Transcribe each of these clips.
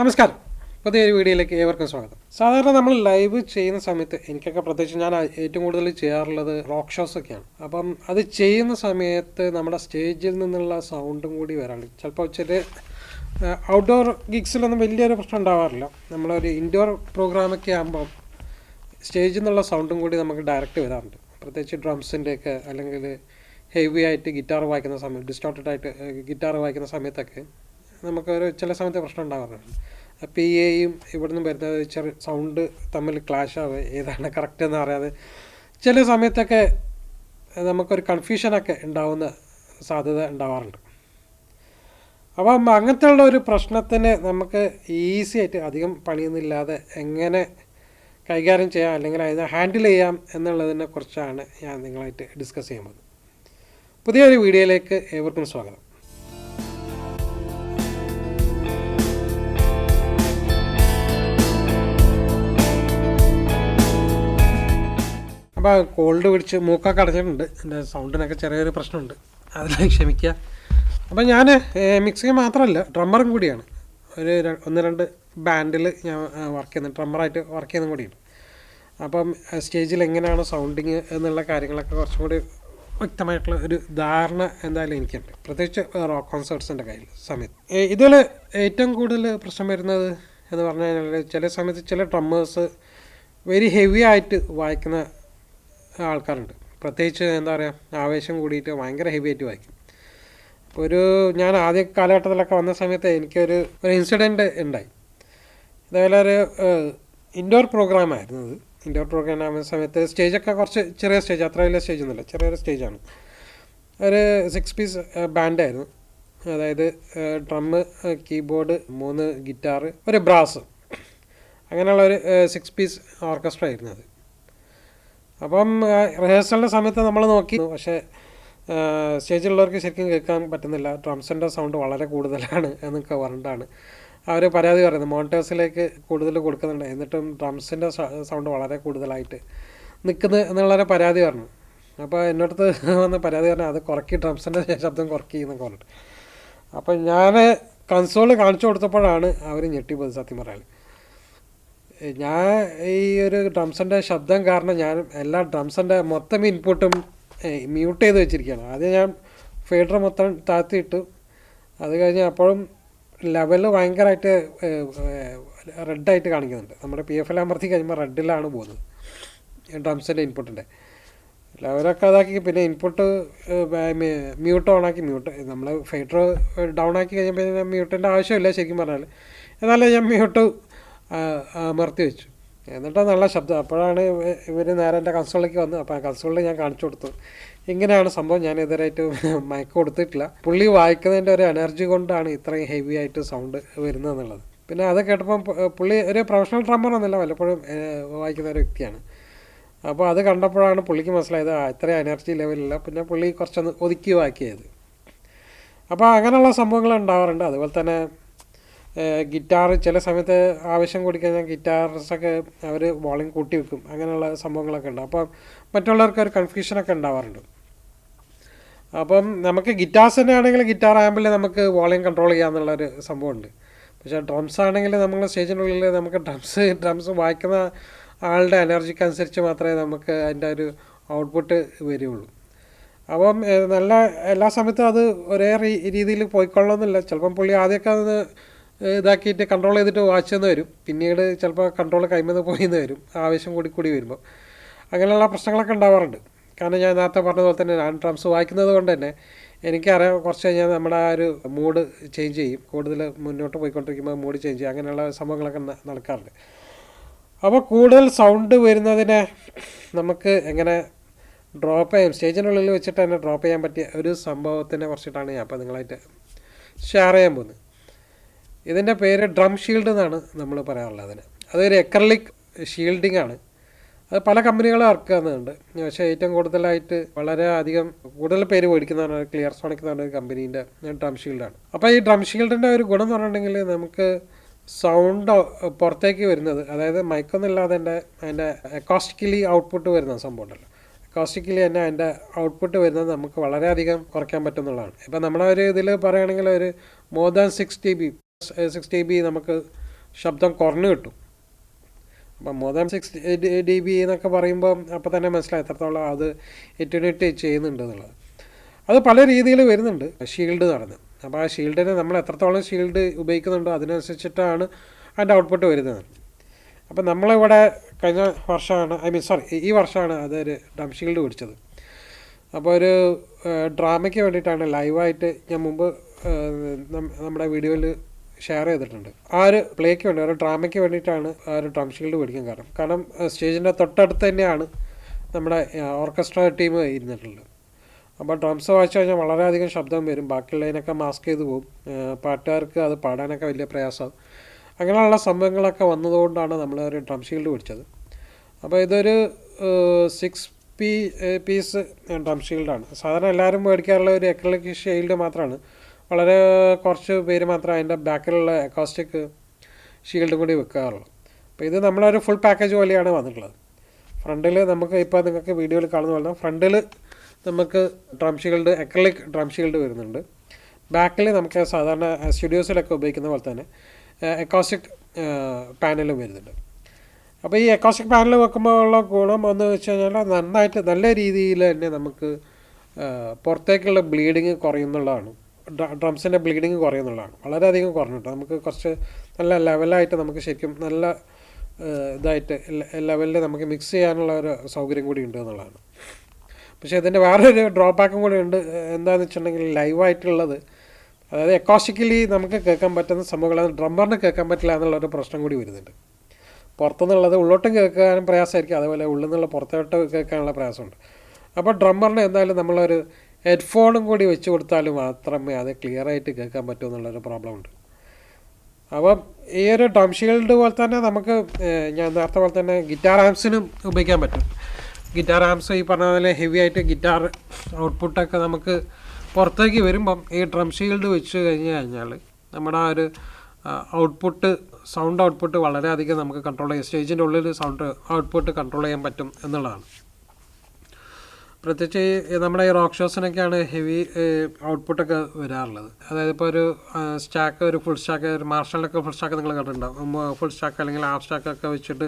നമസ്കാരം. പുതിയൊരു വീഡിയോയിലേക്ക് ഏവർക്കും സ്വാഗതം. സാധാരണ നമ്മൾ ലൈവ് ചെയ്യുന്ന സമയത്ത് എനിക്കൊക്കെ പ്രത്യേകിച്ച് ഞാൻ ഏറ്റവും കൂടുതൽ ചെയ്യാറുള്ളത് റോക്ക് ഷോസ് ഒക്കെയാണ്. അപ്പം അത് ചെയ്യുന്ന സമയത്ത് നമ്മുടെ സ്റ്റേജിൽ നിന്നുള്ള സൗണ്ടും കൂടി വരാണ്ട് ചിലപ്പോൾ ചില ഔട്ട്ഡോർ ഗിഗ്സിലൊന്നും വലിയൊരു പ്രശ്നം ഉണ്ടാവാറില്ല. നമ്മളൊരു ഇൻഡോർ പ്രോഗ്രാമൊക്കെ ആകുമ്പം സ്റ്റേജിൽ നിന്നുള്ള സൗണ്ടും കൂടി നമുക്ക് ഡയറക്റ്റ് വരാറുണ്ട്. പ്രത്യേകിച്ച് ഡ്രംസിന്റെ ഒക്കെ അല്ലെങ്കിൽ ഹെവി ആയിട്ട് ഗിറ്റാർ വായിക്കുന്ന സമയം ഡിസ്റ്റോർട്ടഡ് ആയിട്ട് ഗിറ്റാർ വായിക്കുന്ന സമയത്തൊക്കെ നമുക്കൊരു ചില സമയത്ത് പ്രശ്നം ഉണ്ടാകാറുണ്ട് പി എയും ഇവിടുന്ന് വരുന്നത് ചെറിയ സൗണ്ട് തമ്മിൽ ക്ലാഷ് ആവുക ഏതാണ് കറക്റ്റ് എന്ന് അറിയാതെ ചില സമയത്തൊക്കെ നമുക്കൊരു കൺഫ്യൂഷനൊക്കെ ഉണ്ടാവുന്ന സാധ്യത ഉണ്ടാവാറുണ്ട്. അപ്പം അങ്ങനത്തെയുള്ള ഒരു പ്രശ്നത്തിന് നമുക്ക് ഈസി ആയിട്ട് അധികം പണിയൊന്നുമില്ലാതെ എങ്ങനെ കൈകാര്യം ചെയ്യാം അല്ലെങ്കിൽ അതിനെ ഹാൻഡിൽ ചെയ്യാം എന്നുള്ളതിനെ കുറിച്ചാണ് ഞാൻ നിങ്ങളായിട്ട് ഡിസ്കസ് ചെയ്യാൻ പോകുന്നത്. പുതിയൊരു വീഡിയോയിലേക്ക് ഏവർക്കും സ്വാഗതം. അപ്പോൾ കോൾഡ് പിടിച്ച് മൂക്കൊക്കെ അടച്ചിട്ടുണ്ട്. എന്റെ സൗണ്ടിനൊക്കെ ചെറിയൊരു പ്രശ്നമുണ്ട്. അതിൽ ക്ഷമിക്കുക അപ്പോൾ ഞാൻ മിക്സിങ് മാത്രമല്ല ഡ്രമ്മറും കൂടിയാണ്. ഒരു ഒന്ന് രണ്ട് ബാൻഡിൽ ഞാൻ വർക്ക് ചെയ്യുന്നത് ഡ്രമ്മറായിട്ട് വർക്ക് ചെയ്യുന്നതും കൂടിയാണ് അപ്പം സ്റ്റേജിൽ എങ്ങനെയാണ് സൗണ്ടിങ് എന്നുള്ള കാര്യങ്ങളൊക്കെ കുറച്ചും കൂടി വ്യക്തമായിട്ടുള്ള ഒരു ധാരണ എന്തായാലും എനിക്കുണ്ട്. പ്രത്യേകിച്ച് റോക്ക് കോൺസേർട്സിന്റെ കയ്യിൽ സമയത്ത്. ഇതിൽ ഏറ്റവും കൂടുതൽ പ്രശ്നം വരുന്നത് എന്ന് പറഞ്ഞു കഴിഞ്ഞാൽ ചില സമയത്ത് ചില ഡ്രമ്മേഴ്സ് വെരി ഹെവി ആയിട്ട് വായിക്കുന്ന ആൾക്കാരുണ്ട്. പ്രത്യേകിച്ച് എന്താ പറയുക ആവേശം കൂടിയിട്ട് ഭയങ്കര ഹെവി ആയിട്ട് വായിക്കും. ഒരു ഞാൻ ആദ്യ കാലഘട്ടത്തിലൊക്കെ വന്ന സമയത്ത് എനിക്കൊരു ഒരു ഇൻസിഡന്റ് ഉണ്ടായി. ഇതേപോലെ ഒരു ഇൻഡോർ പ്രോഗ്രാമായിരുന്നു അത്. ഇൻഡോർ പ്രോഗ്രാം ആവുന്ന സമയത്ത് സ്റ്റേജൊക്കെ കുറച്ച് ചെറിയ സ്റ്റേജ് അത്ര വലിയ സ്റ്റേജ് ഒന്നുമില്ല ചെറിയൊരു സ്റ്റേജാണ് ഒരു സിക്സ് പീസ് ബാൻഡായിരുന്നു അതായത് ഡ്രമ്മ് കീബോർഡ് മൂന്ന് ഗിറ്റാർ ഒരു ബ്രാസ് അങ്ങനെയുള്ള ഒരു സിക്സ് പീസ് ഓർക്കസ്ട്ര ആയിരുന്നു അത്. അപ്പം റിഹേഴ്സലിന്റെ സമയത്ത് നമ്മൾ നോക്കി. പക്ഷേ സ്റ്റേജിലുള്ളവർക്ക് ശരിക്കും കേൾക്കാൻ പറ്റുന്നില്ല. ഡ്രംസിന്റെ സൗണ്ട് വളരെ കൂടുതലാണ് എന്നൊക്കെ പറഞ്ഞിട്ടാണ് അവർ പരാതി പറയുന്നത്. മോണിറ്റേഴ്സിലേക്ക് കൂടുതൽ കൊടുക്കുന്നുണ്ട്. എന്നിട്ടും ഡ്രംസിന്റെ സൗണ്ട് വളരെ കൂടുതലായിട്ട് നിൽക്കുന്നു എന്നുള്ളൊരു പരാതി പറഞ്ഞു. അപ്പോൾ എന്നോടത്ത് വന്ന പരാതി പറഞ്ഞു അത് കുറക്കി ഡ്രംസിന്റെ ശബ്ദം കുറക്കി എന്നൊക്കെ പറഞ്ഞിട്ട്. അപ്പോൾ ഞാൻ കൺസോൾ കാണിച്ചു കൊടുത്തപ്പോഴാണ് അവർ ഞെട്ടിപ്പോയത് സത്യം പറയാൻ ഞാൻ ഈ ഒരു ഡ്രംസിന്റെ ശബ്ദം കാരണം ഞാൻ എല്ലാ ഡ്രംസിന്റെ മൊത്തം ഇൻപുട്ടും മ്യൂട്ട് ചെയ്ത് വെച്ചിരിക്കുകയാണ്. ആദ്യം ഞാൻ ഫീഡർ മൊത്തം താഴ്ത്തിയിട്ടു അത് കഴിഞ്ഞ് അപ്പോഴും ലെവൽ ഭയങ്കരമായിട്ട് റെഡായിട്ട് കാണിക്കുന്നുണ്ട്. നമ്മുടെ പി എഫ് എൽ അമർത്തി കഴിയുമ്പോൾ റെഡിലാണ് പോകുന്നത്. ഡ്രംസിന്റെ ഇൻപുട്ടിന്റെ ലെവലൊക്കെ അതാക്കി പിന്നെ ഇൻപുട്ട് മ്യൂട്ട് ഓണാക്കി മ്യൂട്ട് നമ്മൾ ഫീഡർ ഡൗൺ ആക്കി കഴിയുമ്പോൾ മ്യൂട്ടിന്റെ ആവശ്യമില്ല ശരിക്കും പറഞ്ഞാൽ എന്നാലും ഞാൻ മ്യൂട്ട് അമർത്തി വെച്ചു. എന്നിട്ട് നല്ല ശബ്ദം. അപ്പോഴാണ് ഇവർ നേരെ എന്റെ കൺസോളിലേക്ക് വന്നു. അപ്പോൾ കൺസോളിൽ ഞാൻ കാണിച്ചു കൊടുത്തു. ഇങ്ങനെയാണ് സംഭവം. ഞാൻ ഇതുവരെയായിട്ട് മയക്കം കൊടുത്തിട്ടില്ല. പുള്ളി വായിക്കുന്നതിന്റെ ഒരു എനർജി കൊണ്ടാണ് ഇത്രയും ഹെവി ആയിട്ട് സൗണ്ട് വരുന്നതെന്നുള്ളത്. പിന്നെ അത് കേട്ടപ്പം പുള്ളി ഒരു പ്രൊഫഷണൽ ഡ്രമ്മർ ഒന്നുമില്ല. വല്ലപ്പോഴും വായിക്കുന്ന ഒരു വ്യക്തിയാണ്. അപ്പോൾ അത് കണ്ടപ്പോഴാണ് പുള്ളിക്ക് മനസ്സിലായത് ഇത്രയും എനർജി ലെവലില്ല പിന്നെ പുള്ളി കുറച്ചൊന്ന് ഒതുക്കി വാക്കിയത്. അപ്പോൾ അങ്ങനെയുള്ള സംഭവങ്ങൾ ഉണ്ടാവാറുണ്ട്. അതുപോലെ തന്നെ ഗിറ്റാർ ചില സമയത്ത് ആവശ്യം കൂടി കഴിഞ്ഞാൽ ഗിറ്റാർസൊക്കെ അവർ വോളിയം കൂട്ടി വെക്കും. അങ്ങനെയുള്ള സംഭവങ്ങളൊക്കെ ഉണ്ട്. അപ്പം മറ്റുള്ളവർക്ക് ഒരു കൺഫ്യൂഷനൊക്കെ ഉണ്ടാവാറുണ്ട്. അപ്പം നമുക്ക് ഗിറ്റാർസ് തന്നെ ആണെങ്കിൽ ഗിറ്റാർ ആകുമ്പോൾ നമുക്ക് വോളിയം കൺട്രോൾ ചെയ്യാമെന്നുള്ളൊരു സംഭവമുണ്ട്. പക്ഷേ ഡ്രംസ് ആണെങ്കിൽ നമ്മൾ സ്റ്റേജിനുള്ളിൽ നമുക്ക് ഡ്രംസ് ഡ്രംസ് വായിക്കുന്ന ആളുടെ എനർജിക്ക് അനുസരിച്ച് മാത്രമേ നമുക്ക് അതിന്റെ ഒരു ഔട്ട്പുട്ട് വരികയുള്ളൂ അപ്പം നല്ല എല്ലാ സമയത്തും അത് ഒരേ രീതിയിൽ പോയിക്കൊള്ളണമെന്നില്ല ചിലപ്പം പുള്ളി ആദ്യമൊക്കെ അത് ഇതാക്കിയിട്ട് കൺട്രോൾ ചെയ്തിട്ട് വാച്ച് വായിച്ചെന്ന് വരും. പിന്നീട് ചിലപ്പോൾ കൺട്രോൾ കൈമെന്ന് പോയിന്ന് വരും. ആവേശം കൂടി കൂടി വരുമ്പോൾ അങ്ങനെയുള്ള പ്രശ്നങ്ങളൊക്കെ ഉണ്ടാവാറുണ്ട്. കാരണം ഞാൻ നേരത്തെ പറഞ്ഞതുപോലെ തന്നെ ഞാൻ ഡ്രംസ് വായിക്കുന്നത് കൊണ്ട് തന്നെ എനിക്കറിയാം കുറച്ച് കഴിഞ്ഞാൽ നമ്മുടെ ആ ഒരു മൂഡ് ചേഞ്ച് ചെയ്യും. കൂടുതൽ മുന്നോട്ട് പോയിക്കൊണ്ടിരിക്കുമ്പോൾ മൂഡ് ചേഞ്ച് ചെയ്യും. അങ്ങനെയുള്ള സംഭവങ്ങളൊക്കെ നടക്കാറുണ്ട്. അപ്പോൾ കൂടുതൽ സൗണ്ട് വരുന്നതിനെ നമുക്ക് എങ്ങനെ ഡ്രോപ്പ് ചെയ്യാം? സ്റ്റേജിനുള്ളിൽ വെച്ചിട്ട് തന്നെ ഡ്രോപ്പ് ചെയ്യാൻ പറ്റിയ ഒരു സംഭവത്തിനെ കുറച്ചിട്ടാണ് ഞാൻ അപ്പോൾ നിങ്ങളായിട്ട് ഷെയർ ചെയ്യാൻ പോകുന്നത്. ഇതിന്റെ പേര് ഡ്രം ഷീൽഡ് എന്നാണ് നമ്മൾ പറയാറുള്ളത് അതിന്. അതൊരു എക്രലിക് ഷീൽഡിംഗ് ആണ്. അത് പല കമ്പനികളും ഇറക്കുന്നുണ്ട് പക്ഷേ ഏറ്റവും കൂടുതലായിട്ട് വളരെ അധികം കൂടുതൽ പേര് മേടിക്കുന്നതാണ് ക്ലിയർ സോണിക് എന്ന് പറഞ്ഞ കമ്പനീന്റെ ഡ്രം ഷീൽഡാണ് അപ്പോൾ ഈ ഡ്രം ഷീൽഡിന്റെ ഒരു ഗുണം എന്ന് പറഞ്ഞിട്ടുണ്ടെങ്കിൽ നമുക്ക് സൗണ്ട് പുറത്തേക്ക് വരുന്നത് അതായത് മൈക്കൊന്നുമില്ലാതെ എന്റെ അതിന്റെ അക്കോസ്റ്റിക്കലി ഔട്ട്പുട്ട് വരുന്ന സംഭവം ഉണ്ടല്ലോ. അക്കോസ്റ്റിക്കലി തന്നെ അതിന്റെ ഔട്ട്പുട്ട് വരുന്നത് നമുക്ക് വളരെയധികം കുറയ്ക്കാൻ പറ്റുന്നുള്ളതാണ്. ഇപ്പം നമ്മുടെ ഒരു ഇതിൽ പറയുകയാണെങ്കിൽ ഒരു more than six T B six T B നമുക്ക് ശബ്ദം കുറഞ്ഞു കിട്ടും. അപ്പം more than six D B എന്നൊക്കെ പറയുമ്പോൾ അപ്പോൾ തന്നെ മനസ്സിലായി എത്രത്തോളം അത് എറ്റുനിട്ട് ചെയ്യുന്നുണ്ട് എന്നുള്ളത്. അത് പല രീതിയിൽ വരുന്നുണ്ട്. ഷീൽഡ് നടന്ന്. അപ്പോൾ ആ ഷീൽഡിനെ നമ്മൾ എത്രത്തോളം ഷീൽഡ് ഉപയോഗിക്കുന്നുണ്ടോ അതിനനുസരിച്ചിട്ടാണ് അതിന്റെ ഔട്ട്പുട്ട് വരുന്നത്. അപ്പം നമ്മളിവിടെ കഴിഞ്ഞ വർഷമാണ് ഐ മീൻ സോറി ഈ വർഷമാണ് അതൊരു ഡം ഷീൽഡ് പിടിച്ചത്. അപ്പോൾ ഒരു ഡ്രാമയ്ക്ക് വേണ്ടിയിട്ടാണ് ലൈവായിട്ട് ഞാൻ മുമ്പ് നമ്മുടെ വീഡിയോയിൽ ഷെയർ ചെയ്തിട്ടുണ്ട്. ആ ഒരു പ്ലേക്ക് വേണ്ടി ഒരു ഡ്രാമയ്ക്ക് വേണ്ടിയിട്ടാണ് ആ ഒരു ഡ്രം ഷീൽഡ് മേടിക്കാൻ കാരണം. കാരണം സ്റ്റേജിന്റെ തൊട്ടടുത്ത് തന്നെയാണ് നമ്മുടെ ഓർക്കസ്ട്ര ടീം ഇരുന്നിട്ടുള്ളത്. അപ്പോൾ ഡ്രംസ് വായിച്ചു കഴിഞ്ഞാൽ വളരെയധികം ശബ്ദം വരും. ബാക്കിയുള്ളതിനൊക്കെ മാസ്ക് ചെയ്ത് പോകും. പാട്ടുകാർക്ക് അത് പാടാനൊക്കെ വലിയ പ്രയാസമാകും അങ്ങനെയുള്ള സംഭവങ്ങളൊക്കെ വന്നതുകൊണ്ടാണ് നമ്മൾ ഒരു ഡ്രം ഷീൽഡ് പിടിച്ചത്. അപ്പോൾ ഇതൊരു സിക്സ് പി പീസ് ഡ്രം ഷീൽഡാണ് സാധാരണ എല്ലാവരും മേടിക്കാറുള്ള ഒരു എക്രലിക് ഷീൽഡ് മാത്രമാണ് വളരെ കുറച്ച് പേര് മാത്രം അതിന്റെ ബാക്കിലുള്ള അക്കോസ്റ്റിക് ഷീൽഡും കൂടി വെക്കാറുള്ളൂ. അപ്പോൾ ഇത് നമ്മളൊരു ഫുൾ പാക്കേജ് പോലെയാണ് വന്നിട്ടുള്ളത്. ഫ്രണ്ടിൽ നമുക്ക് ഇപ്പോൾ നിങ്ങൾക്ക് വീഡിയോയിൽ കാണുന്ന പോലെ ഫ്രണ്ടിൽ നമുക്ക് drum shield acrylic drum shield വരുന്നുണ്ട്. ബാക്കിൽ നമുക്ക് സാധാരണ സ്റ്റുഡിയോസിലൊക്കെ ഉപയോഗിക്കുന്ന പോലെ തന്നെ എക്കോസ്റ്റിക് പാനലും വരുന്നുണ്ട്. അപ്പോൾ ഈ എക്കോസ്റ്റിക് പാനൽ വെക്കുമ്പോൾ ഉള്ള ഗുണം എന്ന് വെച്ച് കഴിഞ്ഞാൽ നന്നായിട്ട് നല്ല രീതിയിൽ തന്നെ നമുക്ക് പുറത്തേക്കുള്ള ബ്ലീഡിങ് കുറയുന്നുള്ളതാണ്. ഡ്രംസിന്റെ ബ്ലീഡിങ് കുറയുന്നുള്ളതാണ്. വളരെയധികം കുറഞ്ഞിട്ട് നമുക്ക് കുറച്ച് നല്ല ലെവലായിട്ട് നമുക്ക് ശരിക്കും നല്ല ഇതായിട്ട് ലെവലിൽ നമുക്ക് മിക്സ് ചെയ്യാനുള്ള ഒരു സൗകര്യം കൂടി ഉണ്ട് എന്നുള്ളതാണ്. പക്ഷേ ഇതിന്റെ വേറൊരു ഡ്രോബാക്കും കൂടി ഉണ്ട്. എന്താണെന്ന് വെച്ചിട്ടുണ്ടെങ്കിൽ ലൈവായിട്ടുള്ളത് അതായത് എക്കോസ്റ്റിക്കലി നമുക്ക് കേൾക്കാൻ പറ്റുന്ന സംഭവങ്ങൾ ഡ്രമ്മറിന് കേൾക്കാൻ പറ്റില്ല എന്നുള്ളൊരു പ്രശ്നം കൂടി വരുന്നുണ്ട്. പുറത്തുനിന്നുള്ളത് ഉള്ളോട്ടും കേൾക്കാനും പ്രയാസമായിരിക്കും. അതുപോലെ ഉള്ളിൽ നിന്നുള്ള പുറത്തോട്ട് കേൾക്കാനുള്ള പ്രയാസമുണ്ട്. അപ്പോൾ ഡ്രമ്മറിന് എന്തായാലും നമ്മളൊരു ഹെഡ്ഫോണും കൂടി വെച്ച് കൊടുത്താൽ മാത്രമേ അത് ക്ലിയർ ആയിട്ട് കേൾക്കാൻ പറ്റൂ എന്നുള്ളൊരു പ്രോബ്ലം ഉണ്ട്. അപ്പം ഈ ഒരു ഡ്രം ഷീൽഡ് പോലെ തന്നെ നമുക്ക് ഞാൻ നേരത്തെ പോലെ തന്നെ ഗിറ്റാർ ആംസിനും ഉപയോഗിക്കാൻ പറ്റും. ഗിറ്റാർ ആംസ് ഈ പറഞ്ഞ പോലെ ഹെവി ആയിട്ട് ഗിറ്റാർ ഔട്ട്പുട്ടൊക്കെ നമുക്ക് പുറത്തേക്ക് വരുമ്പം ഈ ഡ്രം ഷീൽഡ് വെച്ച് കഴിഞ്ഞ് കഴിഞ്ഞാൽ നമ്മുടെ ആ ഒരു ഔട്ട്പുട്ട് സൗണ്ട് ഔട്ട്പുട്ട് വളരെയധികം നമുക്ക് കൺട്രോൾ ചെയ്യാം. സ്റ്റേജിന്റെ ഉള്ളിൽ സൗണ്ട് ഔട്ട്പുട്ട് കൺട്രോൾ ചെയ്യാൻ പറ്റും എന്നുള്ളതാണ്. പ്രത്യേകിച്ച് നമ്മുടെ ഈ റോക്ക് ഷോസിനൊക്കെയാണ് ഹെവി ഔട്ട്പുട്ടൊക്കെ വരാറുള്ളത്. അതായത് ഇപ്പോൾ ഒരു സ്റ്റാക്ക് ഒരു ഫുൾ സ്റ്റാക്ക് ഒരു മാർഷലിലൊക്കെ ഫുൾ സ്റ്റാക്ക് നിങ്ങൾ കണ്ടിട്ടുണ്ടാവും. ഫുൾ സ്റ്റാക്ക് അല്ലെങ്കിൽ ഹാഫ് സ്റ്റാക്ക് ഒക്കെ വെച്ചിട്ട്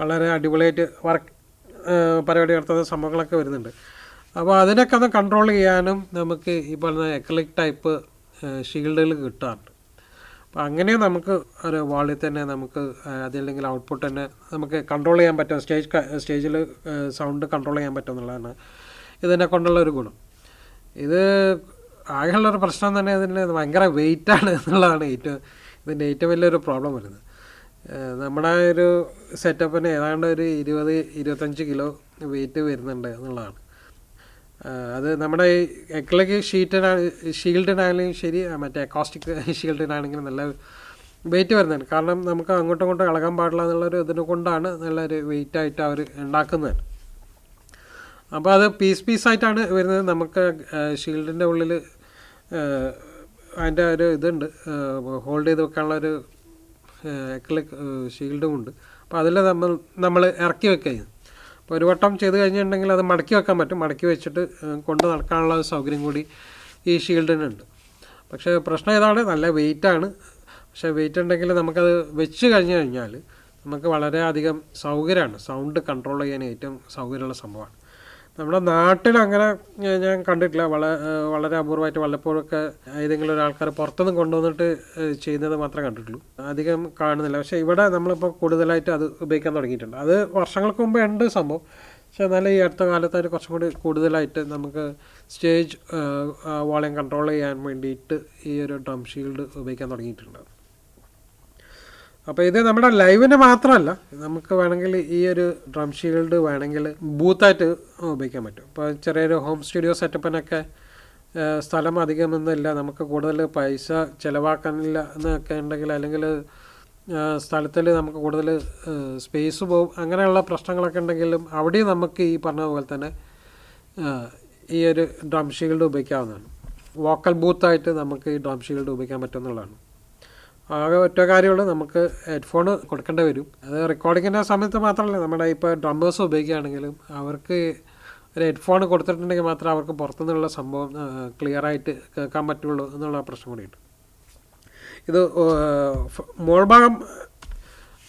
വളരെ അടിപൊളിയായിട്ട് വർക്ക് പരിപാടി നടത്തുന്ന സംഭവങ്ങളൊക്കെ വരുന്നുണ്ട്. അപ്പോൾ അതിനൊക്കെ ഒന്ന് കൺട്രോൾ ചെയ്യാനും നമുക്ക് ഈ പറഞ്ഞ എക്ലിക് ടൈപ്പ് ഷീൽഡുകൾ കിട്ടാറുണ്ട്. അപ്പോൾ അങ്ങനെ നമുക്ക് ഒരു വാളിൽ തന്നെ നമുക്ക് അതില്ലെങ്കിൽ ഔട്ട്പുട്ട് തന്നെ നമുക്ക് കൺട്രോൾ ചെയ്യാൻ പറ്റും. സ്റ്റേജ് സ്റ്റേജിൽ സൗണ്ട് കൺട്രോൾ ചെയ്യാൻ പറ്റും എന്നുള്ളതാണ്. ഇതിനെ കൊണ്ടുള്ള ഒരു ഗുണം. ഇത് ആകെയുള്ള ഒരു പ്രശ്നം തന്നെ ഇതിന് ഭയങ്കര വെയിറ്റാണ് എന്നുള്ളതാണ് ഏറ്റവും ഇതിന്റെ ഏറ്റവും വലിയൊരു പ്രോബ്ലം വരുന്നത്. നമ്മുടെ ഒരു സെറ്റപ്പിന് ഏതാണ്ട് ഒരു ഇരുപത് ഇരുപത്തഞ്ച് കിലോ വെയിറ്റ് വരുന്നുണ്ട് എന്നുള്ളതാണ്. അത് നമ്മുടെ എക്ലക്ക് ഷീൽഡഡ് ഷീൽഡിനാണെങ്കിലും ശരി മറ്റേ മറ്റേ ഷീൽഡഡ് ഷീൽഡിനാണെങ്കിലും നല്ല വെയിറ്റ് വരുന്നതാണ് കാരണം നമുക്ക് അങ്ങോട്ടും ഇങ്ങോട്ടും ഇളകാൻ പാടില്ല എന്നുള്ളൊരു ഇതിനെ കൊണ്ടാണ് നല്ലൊരു വെയിറ്റ് ആയിട്ട് അവർ ഉണ്ടാക്കുന്നത്. അപ്പോൾ അത് പീസ് പീസായിട്ടാണ് വരുന്നത്. നമുക്ക് ഷീൽഡിന്റെ ഉള്ളിൽ അതിന്റെ ഒരു ഇതുണ്ട്. ഹോൾഡ് ചെയ്ത് വെക്കാനുള്ള ഒരു എക്ലിക് ഷീൽഡും ഉണ്ട്. അപ്പോൾ അതിൽ നമ്മൾ നമ്മൾ ഇറക്കി വെക്കുക അപ്പോൾ ഒരു വട്ടം ചെയ്ത് കഴിഞ്ഞിട്ടുണ്ടെങ്കിൽ അത് മടക്കി വെക്കാൻ പറ്റും. മടക്കി വെച്ചിട്ട് കൊണ്ട് നടക്കാനുള്ള സൗകര്യം കൂടി ഈ ഷീൽഡിനുണ്ട്. പക്ഷേ പ്രശ്നം ഇതാണ് നല്ല വെയിറ്റാണ് പക്ഷേ വെയിറ്റ് ഉണ്ടെങ്കിൽ നമുക്കത് വെച്ച് കഴിഞ്ഞ് കഴിഞ്ഞാൽ നമുക്ക് വളരെയധികം സൗകര്യമാണ്. സൗണ്ട് കൺട്രോൾ ചെയ്യാൻ ഏറ്റവും സൗകര്യമുള്ള സംഭവമാണ്. നമ്മുടെ നാട്ടിൽ അങ്ങനെ ഞാൻ കണ്ടിട്ടില്ല. വളരെ വളരെ അപൂർവമായിട്ട് വല്ലപ്പോഴൊക്കെ ഏതെങ്കിലും ഒരു ആൾക്കാർ പുറത്തുനിന്ന് കൊണ്ടുവന്നിട്ട് ചെയ്യുന്നത് മാത്രമേ കണ്ടിട്ടുള്ളൂ. അധികം കാണുന്നില്ല. പക്ഷേ ഇവിടെ നമ്മളിപ്പോൾ കൂടുതലായിട്ട് അത് ഉപയോഗിക്കാൻ തുടങ്ങിയിട്ടുണ്ട്. അത് വർഷങ്ങൾക്ക് മുമ്പേ ഉണ്ട് സംഭവം. പക്ഷേ എന്നാലും ഈ അടുത്ത കാലത്തായിട്ട് കുറച്ചും കൂടി കൂടുതലായിട്ട് നമുക്ക് സ്റ്റേജ് വോളിയം കൺട്രോൾ ചെയ്യാൻ വേണ്ടിയിട്ട് ഈ ഒരു ഡ്രം ഷീൽഡ് ഉപയോഗിക്കാൻ തുടങ്ങിയിട്ടുണ്ട്. അപ്പോൾ ഇത് നമ്മുടെ ലൈവിന് മാത്രമല്ല നമുക്ക് വേണമെങ്കിൽ ഈ ഒരു ഡ്രം ഷീൽഡ് വേണമെങ്കിൽ ബൂത്തായിട്ട് ഉപയോഗിക്കാൻ പറ്റും. ഇപ്പോൾ ചെറിയൊരു ഹോം സ്റ്റുഡിയോ സെറ്റപ്പിനൊക്കെ സ്ഥലം അധികമൊന്നുമില്ല. നമുക്ക് കൂടുതൽ പൈസ ചിലവാക്കാനില്ല എന്നൊക്കെ ഉണ്ടെങ്കിൽ അല്ലെങ്കിൽ സ്ഥലത്തിൽ നമുക്ക് കൂടുതൽ സ്പേസ് പോകും അങ്ങനെയുള്ള പ്രശ്നങ്ങളൊക്കെ ഉണ്ടെങ്കിലും അവിടെയും നമുക്ക് ഈ പറഞ്ഞതുപോലെ പോലെ തന്നെ ഈ ഒരു ഡ്രം ഷീൽഡ് ഉപയോഗിക്കാവുന്നതാണ്. വോക്കൽ ബൂത്തായിട്ട് നമുക്ക് ഈ ഡ്രം ഷീൽഡ് ഉപയോഗിക്കാൻ പറ്റുമെന്നുള്ളതാണ് ആകെ ഒറ്റ കാര്യമുള്ളൂ നമുക്ക് ഹെഡ്ഫോൺ കൊടുക്കേണ്ടി വരും. അത് റെക്കോർഡിങ്ങിന്റെ സമയത്ത് മാത്രമല്ല നമ്മുടെ ഇപ്പോൾ ഡ്രംബേഴ്സ് ഉപയോഗിക്കുകയാണെങ്കിലും അവർക്ക് ഒരു ഹെഡ്ഫോൺ കൊടുത്തിട്ടുണ്ടെങ്കിൽ മാത്രം അവർക്ക് പുറത്തുനിന്നുള്ള സംഭവം ക്ലിയറായിട്ട് കേൾക്കാൻ പറ്റുള്ളൂ എന്നുള്ള പ്രശ്നം കൂടിയുണ്ട്. ഇത് മോൾ ഭാഗം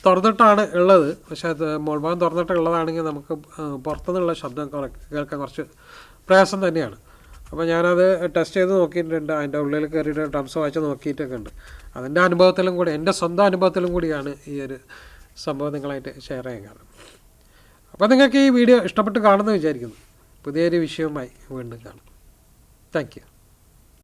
തുറന്നിട്ടാണ് ഉള്ളത്. പക്ഷേ അത് മോൾഭാഗം തുറന്നിട്ട് നമുക്ക് പുറത്തുനിന്നുള്ള ശബ്ദം കേൾക്കാൻ കുറച്ച് പ്രയാസം തന്നെയാണ്. അപ്പോൾ ഞാനത് ടെസ്റ്റ് ചെയ്ത് നോക്കിയിട്ടുണ്ട്. അതിന്റെ ഉള്ളിൽ കയറിയിട്ട് ടംസ് വായിച്ച് നോക്കിയിട്ടൊക്കെ ഉണ്ട്. അതിന്റെ അനുഭവത്തിലും കൂടി എന്റെ സ്വന്തം അനുഭവത്തിലും കൂടിയാണ് ഈ ഒരു സംഭവം നിങ്ങളായിട്ട് ഷെയർ ചെയ്യുന്നത് അപ്പോൾ നിങ്ങൾക്ക് ഈ വീഡിയോ ഇഷ്ടപ്പെട്ട് കാണുമെന്ന് വിചാരിക്കുന്നു. പുതിയൊരു വിഷയവുമായി വീണ്ടും കാണും. താങ്ക്